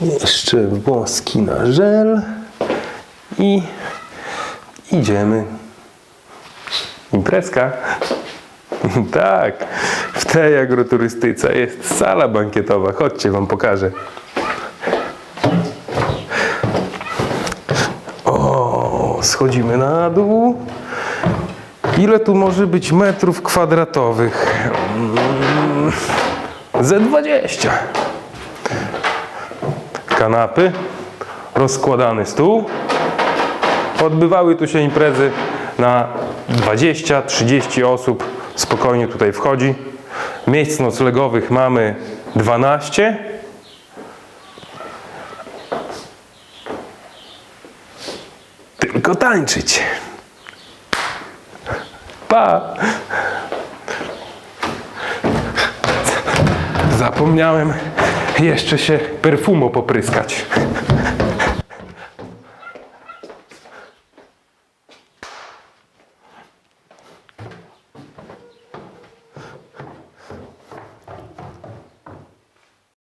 Jeszcze włoski na żel. I idziemy. Imprezka. Tak, w tej agroturystyce jest sala bankietowa. Chodźcie, wam pokażę. O, schodzimy na dół. Ile tu może być metrów kwadratowych? Mm, Ze 20. Kanapy, rozkładany stół. Odbywały tu się imprezy na 20-30 osób. Spokojnie tutaj wchodzi. Miejsc noclegowych mamy 12. Tylko tańczyć. Pa! Zapomniałem jeszcze się perfumo popryskać.